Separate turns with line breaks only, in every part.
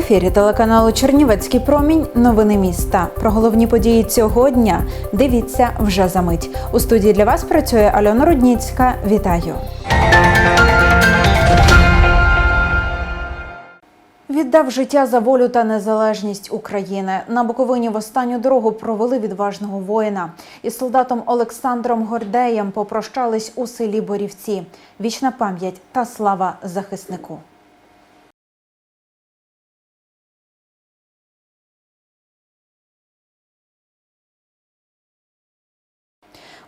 ефірі телеканалу Чернівецький промінь. Новини міста. Про головні події цього дня дивіться вже за мить. У студії для вас працює Альона Рудніцька. Вітаю. Віддав життя за волю та незалежність України. На Буковині в останню дорогу провели відважного воїна. Із солдатом Олександром Гордеєм попрощались у селі Борівці. Вічна пам'ять та слава захиснику.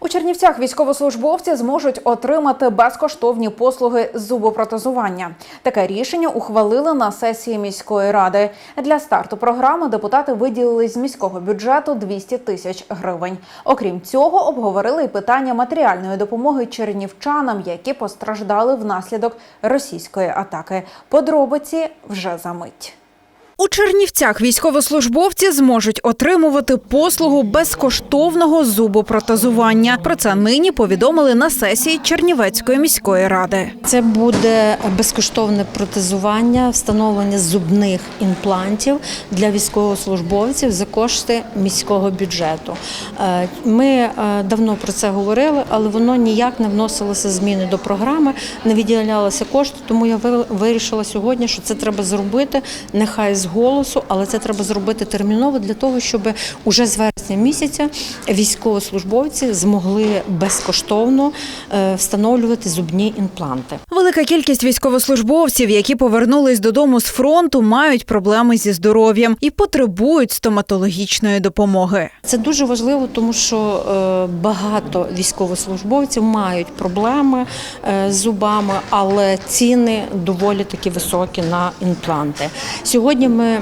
У Чернівцях військовослужбовці зможуть отримати безкоштовні послуги з зубопротезування. Таке рішення ухвалили на сесії міської ради. Для старту програми депутати виділили з міського бюджету 200 тисяч гривень. Окрім цього, обговорили й питання матеріальної допомоги чернівчанам, які постраждали внаслідок російської атаки. Подробиці вже за мить. У Чернівцях військовослужбовці зможуть отримувати послугу безкоштовного зубопротезування. Про це нині повідомили на сесії Чернівецької міської ради.
Це буде безкоштовне протезування, встановлення зубних імплантів для військовослужбовців за кошти міського бюджету. Е, Ми е, давно про це говорили, але воно ніяк не вносилося зміни до програми, не виділялися кошти. Тому я ви- вирішила сьогодні, що це треба зробити. Нехай з голосу, але це треба зробити терміново для того, щоб уже з вересня місяця військовослужбовці змогли безкоштовно е, встановлювати зубні імпланти.
Велика кількість військовослужбовців, які повернулись додому з фронту, мають проблеми зі здоров'ям і потребують стоматологічної допомоги.
Це дуже важливо, тому що е, багато військовослужбовців мають проблеми е, з зубами, але ціни доволі таки високі на імпланти. Сьогодні ми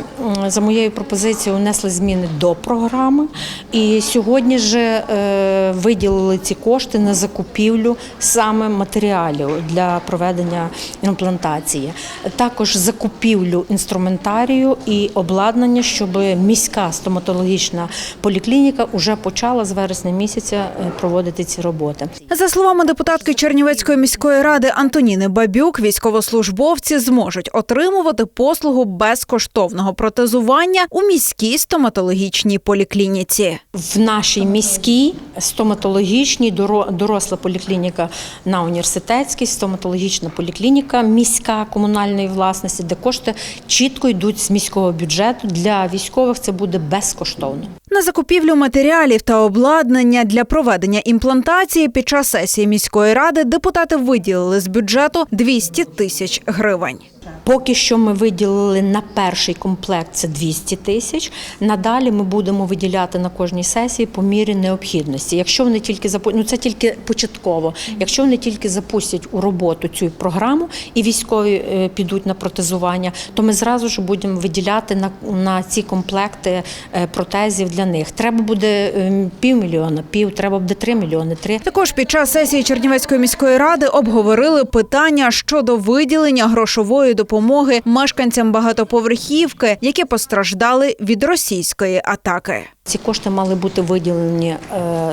за моєю пропозицією внесли зміни до програми, і сьогодні ж е, виділили ці кошти на закупівлю саме матеріалів для проведення імплантації. Також закупівлю інструментарію і обладнання, щоб міська стоматологічна поліклініка вже почала з вересня місяця е, проводити ці роботи.
За словами депутатки Чернівецької міської ради Антоніни Бабюк, військовослужбовці зможуть отримувати послугу безкоштовного протезування у міській стоматологічній поліклініці.
В нашій міській стоматологічній доро- доросла поліклініка на університетській, стоматологічна поліклініка міська комунальної власності, де кошти чітко йдуть з міського бюджету. Для військових це буде безкоштовно.
На закупівлю матеріалів та обладнання для проведення імплантації під час сесії міської ради депутати виділили з бюджету 200 тисяч гривень.
Поки що ми виділили на перший комплект це 200 тисяч. Надалі ми будемо виділяти на кожній сесії по мірі необхідності. Якщо вони тільки запу... ну це тільки початково. Якщо вони тільки запустять у роботу цю програму і військові е, підуть на протезування, то ми зразу ж будемо виділяти на, на ці комплекти е, протезів для них. Треба буде е, півмільйона, пів, треба буде три мільйони, три.
Також під час сесії Чернівецької міської ради обговорили питання щодо виділення грошової допомоги мешканцям багатоповерхівки, які постраждали від російської атаки.
Ці кошти мали бути виділені е,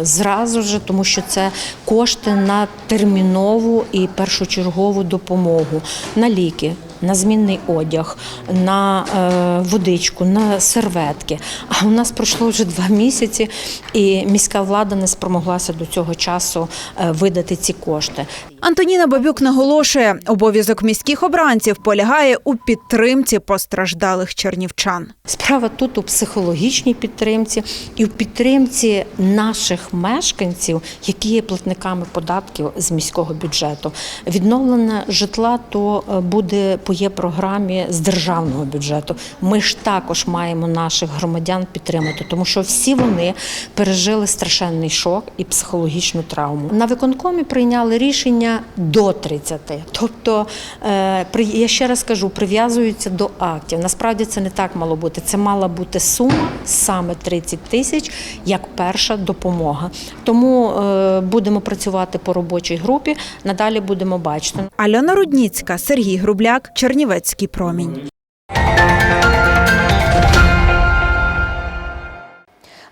зразу ж, тому що це кошти на термінову і першочергову допомогу на ліки. На змінний одяг, на е, водичку, на серветки. А у нас пройшло вже два місяці, і міська влада не спромоглася до цього часу е, видати ці кошти.
Антоніна Бабюк наголошує, обов'язок міських обранців полягає у підтримці постраждалих чернівчан.
Справа тут у психологічній підтримці і в підтримці наших мешканців, які є платниками податків з міського бюджету. Відновлення житла то е, буде по є програмі з державного бюджету. Ми ж також маємо наших громадян підтримати, тому що всі вони пережили страшенний шок і психологічну травму. На виконкомі прийняли рішення до 30. Тобто, е, я ще раз кажу, прив'язуються до актів. Насправді це не так мало бути. Це мала бути сума саме 30 тисяч як перша допомога. Тому е, будемо працювати по робочій групі. Надалі будемо бачити.
Альона Рудніцька, Сергій Грубляк, Чернівецький промінь.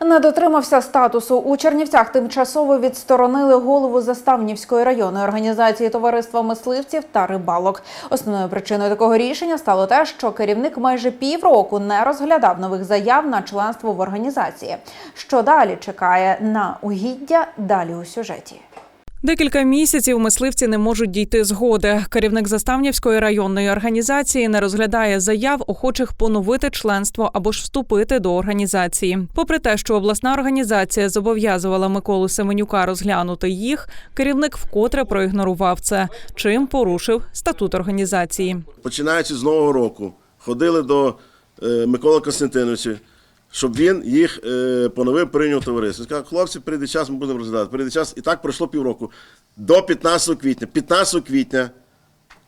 Не дотримався статусу у Чернівцях. Тимчасово відсторонили голову Заставнівської районної організації товариства мисливців та рибалок. Основною причиною такого рішення стало те, що керівник майже півроку не розглядав нових заяв на членство в організації. Що далі чекає на угіддя? Далі у сюжеті.
Декілька місяців мисливці не можуть дійти згоди. Керівник Заставнівської районної організації не розглядає заяв охочих поновити членство або ж вступити до організації. Попри те, що обласна організація зобов'язувала Миколу Семенюка розглянути їх, керівник вкотре проігнорував це, чим порушив статут організації.
починаючи з нового року, ходили до е, Миколи Константиновича, щоб він їх е, поновив, прийняв товариство. Сказав, хлопці, прийде час, ми будемо розглядати. Прийде час, і так пройшло півроку. До 15 квітня. 15 квітня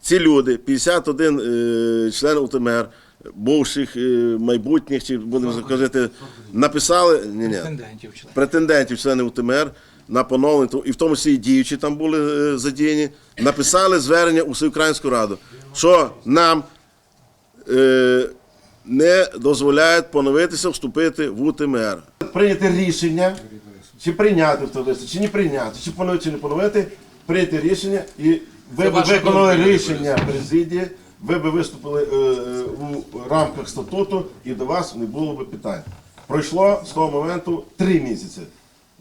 ці люди, 51 е, член УТМР, бувших е, майбутніх, чи будемо казати, написали ні, ні,
претендентів член.
претендентів, членів УТМР на поновлення, і в тому числі і діючі там були е, задіяні, написали звернення у Всеукраїнську раду, що нам е, не дозволяють поновитися, вступити в УТМР. Прийняти рішення, чи прийняти в товариство, чи не прийняти, чи поновити, чи не поновити, прийняти рішення, і ви б виконали рішення президії, ви б виступили е, е, у рамках статуту, і до вас не було б питань. Пройшло з того моменту три місяці.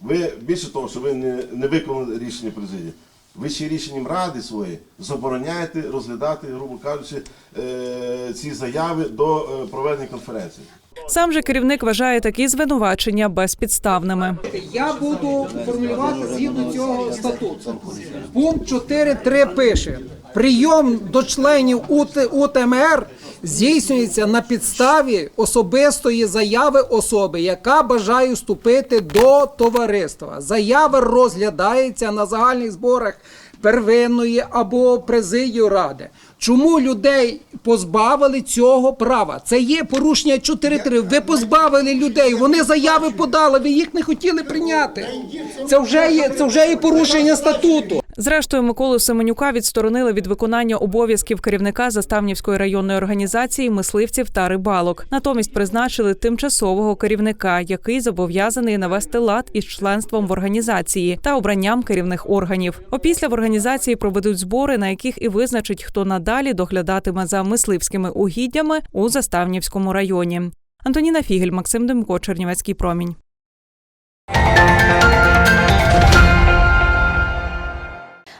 Ви більше того, що ви не, не виконали рішення президії. Ви ще рішенням ради своєї забороняєте розглядати, грубо кажучи, е, ці заяви до е, проведення конференції.
Сам же керівник вважає такі звинувачення безпідставними.
Я буду формулювати згідно цього статуту. Пункт 4.3 пише: прийом до членів УТ, УТМР здійснюється на підставі особистої заяви особи, яка бажає вступити до товариства. Заява розглядається на загальних зборах первинної або президію ради. Чому людей позбавили цього права? Це є порушення 4.3. Ви позбавили людей. Вони заяви подали. Ви їх не хотіли прийняти. Це вже є це вже є порушення статуту.
Зрештою, Миколу Семенюка відсторонили від виконання обов'язків керівника Заставнівської районної організації мисливців та рибалок. Натомість призначили тимчасового керівника, який зобов'язаний навести лад із членством в організації та обранням керівних органів. Опісля в організації проведуть збори, на яких і визначить, хто надалі доглядатиме за мисливськими угіддями у Заставнівському районі. Антоніна Фігель, Максим Демко, Чернівецький промінь.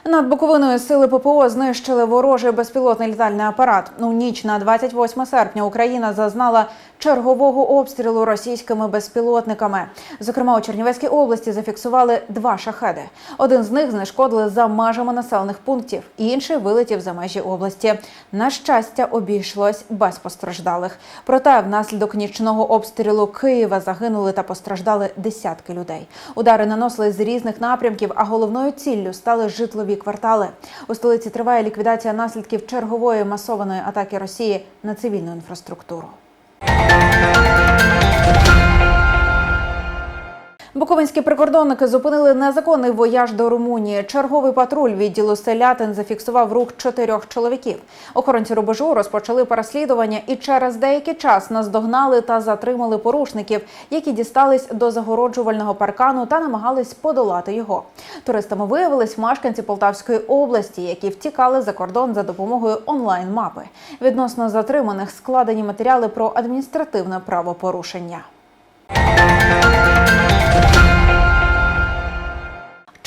Над Буковиною сили ППО знищили ворожий безпілотний літальний апарат. У ніч на 28 серпня Україна зазнала чергового обстрілу російськими безпілотниками. Зокрема, у Чернівецькій області зафіксували два шахеди. Один з них знешкодили за межами населених пунктів, інший вилетів за межі області. На щастя, обійшлось без постраждалих. Проте внаслідок нічного обстрілу Києва загинули та постраждали десятки людей. Удари наносили з різних напрямків, а головною ціллю стали житлові квартали. У столиці триває ліквідація наслідків чергової масованої атаки Росії на цивільну інфраструктуру. Буковинські прикордонники зупинили незаконний вояж до Румунії. Черговий патруль відділу селятин зафіксував рух чотирьох чоловіків. Охоронці рубежу розпочали переслідування і через деякий час наздогнали та затримали порушників, які дістались до загороджувального паркану та намагались подолати його. Туристами виявились мешканці Полтавської області, які втікали за кордон за допомогою онлайн-мапи. Відносно затриманих складені матеріали про адміністративне правопорушення.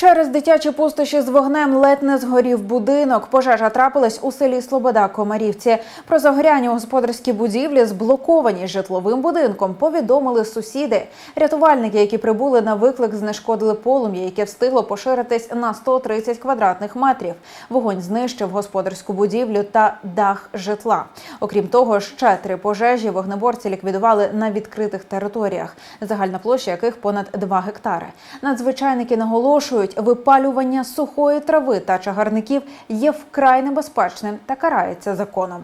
Через дитячі пустощі з вогнем ледь не згорів будинок. Пожежа трапилась у селі Слобода Комарівці. Про загоряння у господарській будівлі, зблоковані житловим будинком, повідомили сусіди. Рятувальники, які прибули на виклик, знешкодили полум'я, яке встигло поширитись на 130 квадратних метрів. Вогонь знищив господарську будівлю та дах житла. Окрім того, ще три пожежі вогнеборці ліквідували на відкритих територіях, загальна площа яких понад 2 гектари. Надзвичайники наголошують, випалювання сухої трави та чагарників є вкрай небезпечним та карається законом.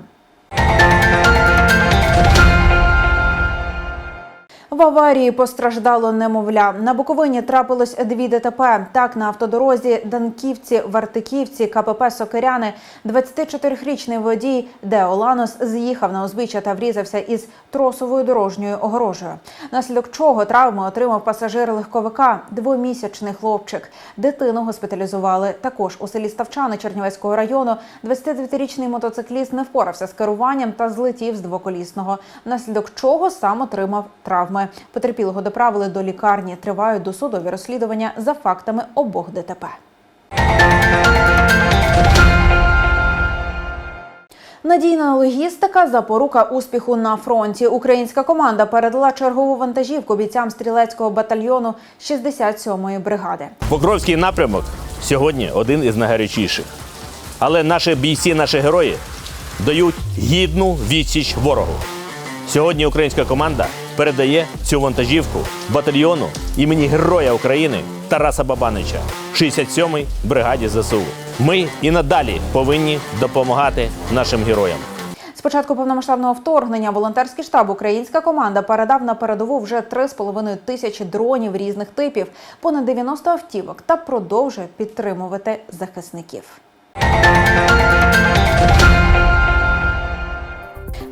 В аварії постраждало немовля. На Буковині трапилось дві ДТП. Так, на автодорозі Данківці, Вартиківці, КПП Сокиряни 24-річний водій Део Ланос з'їхав на узбіччя та врізався із тросовою дорожньою огорожею. Наслідок чого травми отримав пасажир легковика, двомісячний хлопчик. Дитину госпіталізували. Також у селі Ставчани Чернівецького району 29-річний мотоцикліст не впорався з керуванням та злетів з двоколісного. Внаслідок чого сам отримав травми. Потерпілого доправили до лікарні. Тривають досудові розслідування за фактами обох ДТП. Надійна логістика запорука успіху на фронті. Українська команда передала чергову вантажівку бійцям стрілецького батальйону 67-ї бригади.
Покровський напрямок сьогодні один із найгарячіших. Але наші бійці, наші герої дають гідну відсіч ворогу. Сьогодні українська команда передає цю вантажівку батальйону імені Героя України Тараса Бабанича, 67-й бригаді ЗСУ. Ми і надалі повинні допомагати нашим героям.
З початку повномасштабного вторгнення волонтерський штаб Українська команда передав на передову вже 3,5 тисячі дронів різних типів, понад 90 автівок та продовжує підтримувати захисників.